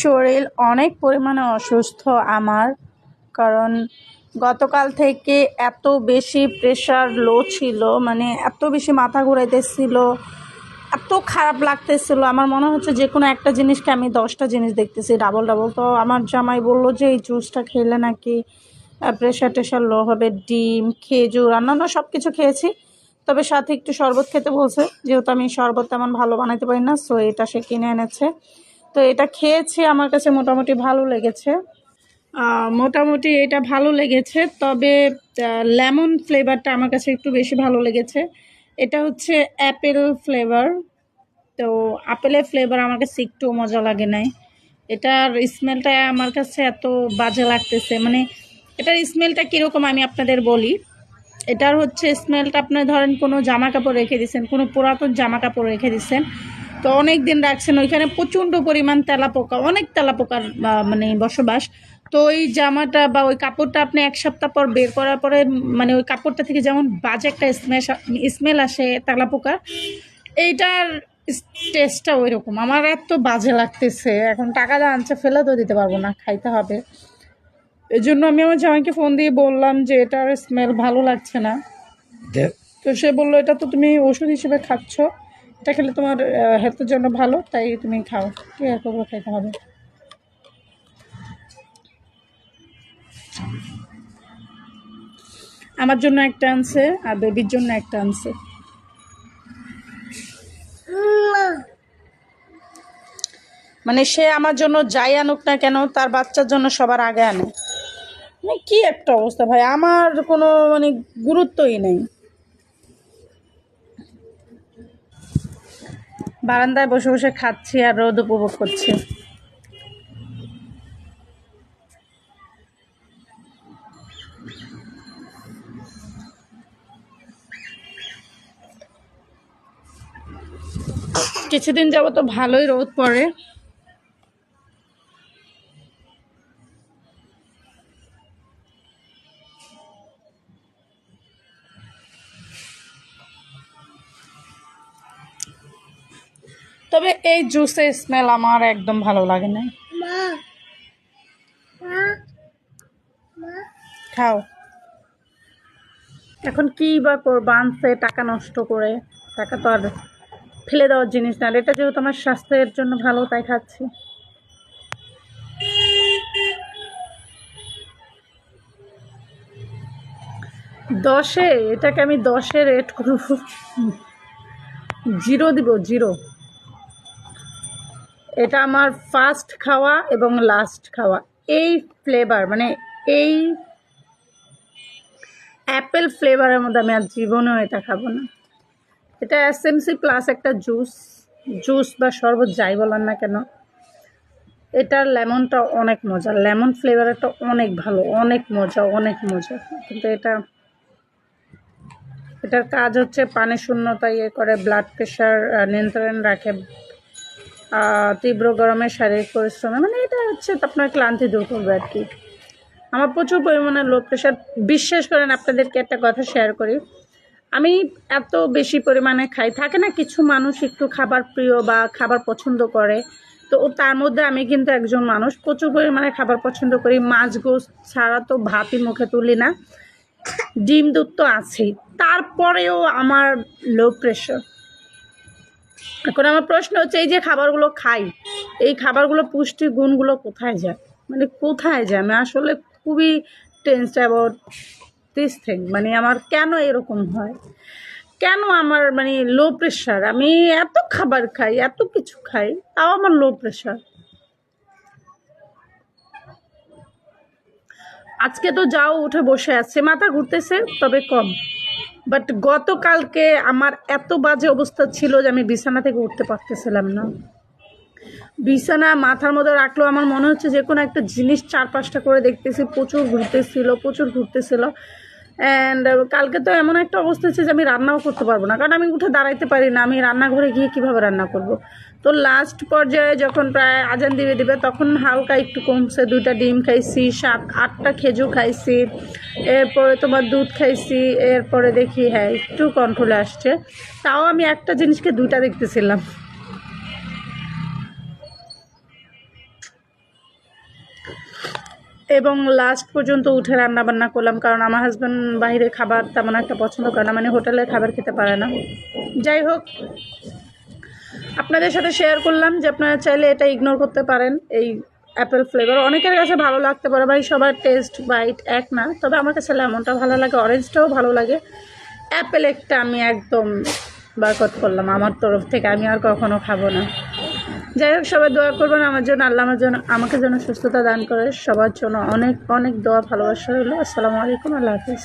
শরীর অনেক পরিমাণে অসুস্থ আমার, কারণ গতকাল থেকে এত বেশি প্রেশার লো ছিল মানে এত বেশি মাথা ঘুরাইতেছিল, এত খারাপ লাগতেছিল। আমার মনে হচ্ছে যে কোনো একটা জিনিসকে আমি দশটা জিনিস দেখতেছি ডাবল ডাবল তো আমার জামাই বলল যে, এই জুসটা খেলে নাকি প্রেশার টেশার লো হবে, ডিম, খেজুর, অন্যান্য সব কিছু খেয়েছি। তবে সাথে একটু শরবত খেতে বলছে, যেহেতু আমি শরবত তেমন ভালো বানাইতে পারি না সো এটা সে কিনে এনেছে। তো এটা খেয়েছি, আমার কাছে মোটামুটি ভালো লেগেছে। মোটামুটি এটা ভালো লেগেছে, তবে লেমন ফ্লেভারটা আমার কাছে একটু বেশি ভালো লেগেছে। এটা হচ্ছে অ্যাপেল ফ্লেভার, তো আপেলের ফ্লেভার আমার কাছে একটু মজা লাগে নাই। এটার স্মেলটা আমার কাছে এত বাজে লাগতেছে মানে এটার স্মেলটা কীরকম আমি আপনাদের বলি। এটার হচ্ছে স্মেলটা আপনার ধরেন কোনো জামা কাপড় রেখে দিচ্ছেন কোনো পুরাতন জামা কাপড় রেখে দিচ্ছেন তো অনেক দিন রাখছেন ওইখানে প্রচণ্ড পরিমাণ তেলাপোকা অনেক তেলাপোকার মানে বসবাস। তো ওই জামাটা বা ওই কাপড়টা আপনি এক সপ্তাহ পর বের করার পরে মানে ওই কাপড়টা থেকে যেমন বাজে একটা স্মেল স্মেল আসে তেলাপোকার এইটার টেস্টটা ওই রকম আমার এত বাজে লাগতেছে এখন টাকা যা আনছে ফেলে তো দিতে পারব না খাইতে হবে। এই জন্য আমি আমার জামাইকে ফোন দিয়ে বললাম যে এটার স্মেল ভালো লাগছে না। তো সে বলল এটা তো তুমি ওষুধ হিসেবে খাচ্ছ। এটা খেলে তোমার হেলথের জন্য ভালো, তাই তুমি খাও। ঠিক আছে ওগুলো খাইতে হবে। আমার জন্য একটা আনছে, আর বেবির জন্য একটা আনছে। মানে সে আমার জন্য যাই আনুক না কেন, তার বাচ্চার জন্য সবার আগে আনে। মানে কি একটা অবস্থা ভাই, আমার কোনো মানে গুরুত্বই নেই। বারান্দায় বসে বসে খাচ্ছি আর রোদ উপভোগ করছি। কিছুদিন যাব তো ভালোই রোদ পড়ে। তবে এই জুসের স্মেল আমার একদম ভালো লাগে না খাও। এখন কি বা করব আনছে টাকা নষ্ট করে। টাকা তো আর ফেলে দেওয়ার জিনিস না এটা যেহেতু আমার স্বাস্থ্যের জন্য ভালো তাই খাচ্ছি। দশে এটাকে আমি দশে রেট করব। জিরো দিব জিরো। এটা আমার ফার্স্ট খাওয়া এবং লাস্ট খাওয়া। এই ফ্লেভার মানে এই অ্যাপেল ফ্লেভারের মধ্যে আমি আর জীবনেও এটা খাব না। এটা এসএমসি প্লাস একটা জুস জুস বা শরবত যাই বলার না কেন। এটার লেমনটা অনেক মজা লেমন ফ্লেভারটা অনেক ভালো, অনেক মজা অনেক মজা। কিন্তু এটা, এটার কাজ হচ্ছে পানি শূন্যতা ইয়ে করে ব্লাড প্রেশার নিয়ন্ত্রণ রাখে। তীব্র গরমে, শারীরিক পরিশ্রমে মানে এটা হচ্ছে আপনার ক্লান্তি দূর করবে আর কি। আমার প্রচুর পরিমাণে লো প্রেশার বিশ্বাস করেন আপনাদেরকে একটা কথা শেয়ার করি। আমি এত বেশি পরিমাণে খাই, থাকে না কিছু মানুষ একটু খাবার প্রিয় বা খাবার পছন্দ করে, তো তার মধ্যে আমি কিন্তু একজন মানুষ। প্রচুর পরিমাণে খাবার পছন্দ করি, মাছ গোস ছাড়া তো ভাতই মুখে তুলি না। ডিম দুধ তো আছেই। তারপরেও আমার লো প্রেশার এখন আমার প্রশ্ন হচ্ছে, এই যে খাবারগুলো খাই, এই খাবারগুলো পুষ্টি গুণগুলো কোথায় যায়? মানে কোথায় যায়? আমি আসলে খুবই টেন্স অ্যাবাউট দিস থিং মানে আমার কেন এরকম হয়? কেন আমার মানে লো প্রেশার আমি এত খাবার খাই, এত কিছু খাই, তাও আমার লো প্রেশার আজকে তো যাও, উঠে বসে আছে। মাথা ঘুরতেছে, তবে কম। বাট গতকালকে আমার এত বাজে অবস্থা ছিল যে আমি বিছানা থেকে উঠতে পারতেছিলাম না। বিছানা মাথার মধ্যে রাখলেও আমার মনে হচ্ছে যে কোনো একটা জিনিস চার পাঁচটা করে দেখতেছি, প্রচুর ঘুরতেছিল প্রচুর ঘুরতেছিল। অ্যান্ড কালকে তো এমন একটা অবস্থা হচ্ছে যে আমি রান্নাও করতে পারব না। কারণ আমি উঠে দাঁড়াইতে পারি না। আমি রান্নাঘরে গিয়ে কীভাবে রান্না করব? তো লাস্ট পর্যায়ে যখন প্রায় আজান দিবে দিবে, তখন হালকা একটু কমছে। দুইটা ডিম খাইছি, সাত, আটটা খেজু খাইছি। এরপরে তোমার দুধ খাইছি। এরপরে দেখি হ্যাঁ একটু কন্ট্রোলে আসছে। তাও আমি একটা জিনিসকে দুইটা দেখতেছিলাম। এবং লাস্ট পর্যন্ত উঠে রান্না বান্না করলাম, কারণ আমার হাজব্যান্ড বাইরে খাবার তেমন একটা পছন্দ করে না মানে হোটেলের খাবার খেতে পারে না। যাই হোক, আপনাদের সাথে শেয়ার করলাম যে আপনারা চাইলে এটা ইগনোর করতে পারেন, এই অ্যাপেল ফ্লেভার অনেকের কাছে ভালো লাগতে পারে, ভাই, সবার টেস্ট বাইট এক না, তবে আমার কাছে লেমনটা ভালো লাগে অরেঞ্জটাও ভালো লাগে। অ্যাপেল একটা আমি একদম বারকট করলাম, আমার তরফ থেকে, আমি আর কখনো খাব না। যাই হোক, সবাই দোয়া করবেন আমার জন্য, আল্লাহ আমার জন্য, আমাকে যেন সুস্থতা দান করে, সবার জন্য অনেক অনেক দোয়া, ভালোবাসা রইল। আসসালামু আলাইকুম, আল্লাহ হাফিজ।